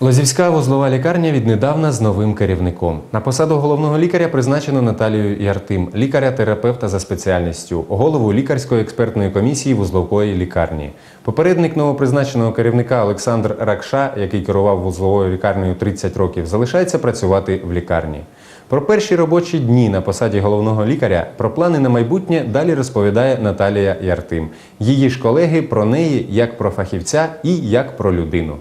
Лозівська вузлова лікарня віднедавна з новим керівником. На посаду головного лікаря призначено Наталію Яртим, лікаря-терапевта за спеціальністю, голову лікарської експертної комісії вузлової лікарні. Попередник новопризначеного керівника Олександр Ракша, який керував вузловою лікарнею 30 років, залишається працювати в лікарні. Про перші робочі дні на посаді головного лікаря, про плани на майбутнє далі розповідає Наталія Яртим. Її ж колеги про неї як про фахівця і як про людину.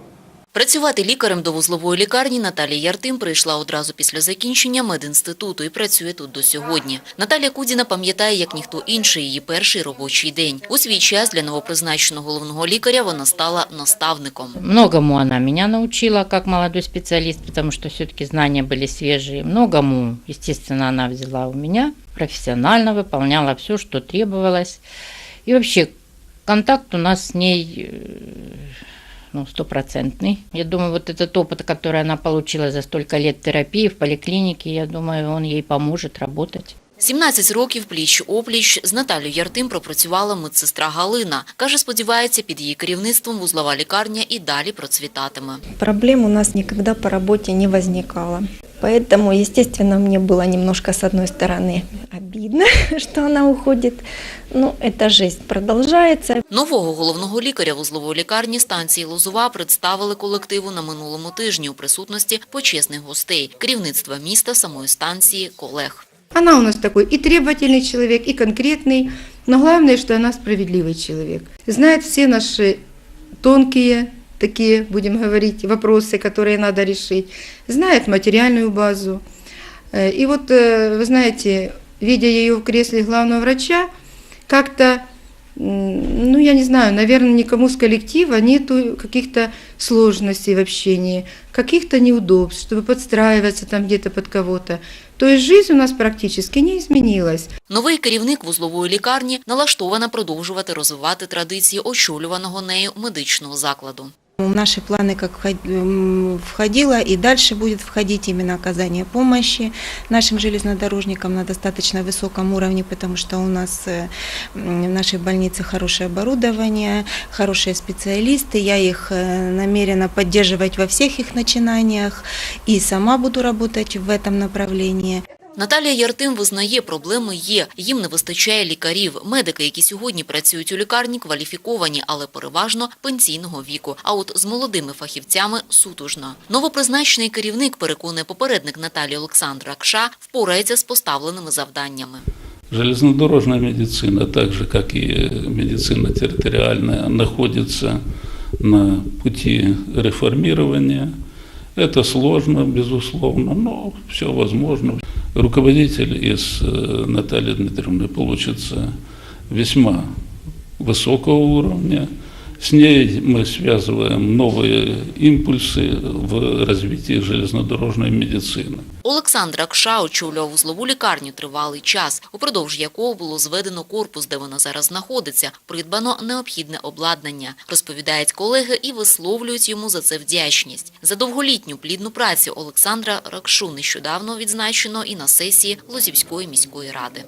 Працювати лікарем до вузлової лікарні Наталія Яртим прийшла одразу після закінчення медінституту і працює тут до сьогодні. Наталія Кудіна пам'ятає, як ніхто інший, її перший робочий день. У свій час для новопризначеного головного лікаря вона стала наставником. Многому она меня научила как молодой специалист, потому что все-таки знания были свежие. Многому, естественно, она взяла у меня, профессионально выполняла все, что требовалось. И вообще контакт у нас с ней э, ну, стопроцентный. Я думаю, вот этот опыт, который она получила за столько лет терапии в поликлинике, я думаю, он ей поможет работать. 17 років пліч-опліч з Наталією Яртим пропрацювала медсестра Галина. Каже, сподівається, під її керівництвом вузлова лікарня і далі процвітатиме. Проблем у нас никогда по работе не возникало. Поэтому, естественно, мне было немножко, с одной стороны, обидно, что она уходит. Но эта жизнь продолжается. Нового головного лікаря вузлової лікарні станції Лозова представили колективу на минулому тижні у присутності почесних гостей, керівництва міста, самої станції, колег. Она у нас такой и требовательный человек, и конкретный, но главное, что она справедливый человек. Знает все наши тонкие, такие, будем говорить, вопросы, которые надо решить. Знает материальную базу. Э, И вот, э, вы знаете, видя ее в кресле главного врача, как-то, м, ну, я не знаю, наверное, никому с коллектива нету каких-то сложностей в общении, каких-то неудобств, чтобы подстраиваться там где-то под кого-то. То есть жизнь у нас практически не изменилась. Новий керівник вузлової лікарні налаштована продовжувати розвивати традиції очолюваного нею медичного закладу. В наши планы как вход- м, входило и дальше будет входить именно оказание помощи нашим железнодорожникам на достаточно высоком уровне, потому что у нас э, м, в нашей больнице хорошее оборудование, хорошие специалисты. Я их э, намерена поддерживать во всех их начинаниях и сама буду работать в этом направлении. Наталія Яртим визнає, проблеми є. Їм не вистачає лікарів. Медики, які сьогодні працюють у лікарні, кваліфіковані, але переважно пенсійного віку. А от з молодими фахівцями сутужно. Новопризначений керівник, переконує попередник Наталії Олександра Кша, впорається з поставленими завданнями. Железнодорожная медицина, так же как и медицина территориальная, находится на пути реформирования. Это сложно, безусловно, но все возможно Руководитель из э, Натальи Дмитриевны получится весьма высокого уровня. С ней мы связываем новые импульсы в развитии железнодорожной медицины. Олександр Акша очолював вузлову лікарню тривалий час, упродовж якого було зведено корпус, де вона зараз знаходиться, придбано необхідне обладнання, розповідають колеги і висловлюють йому за це вдячність. За довголітню плідну працю Олександра Ракшу нещодавно відзначено і на сесії Лозівської міської ради.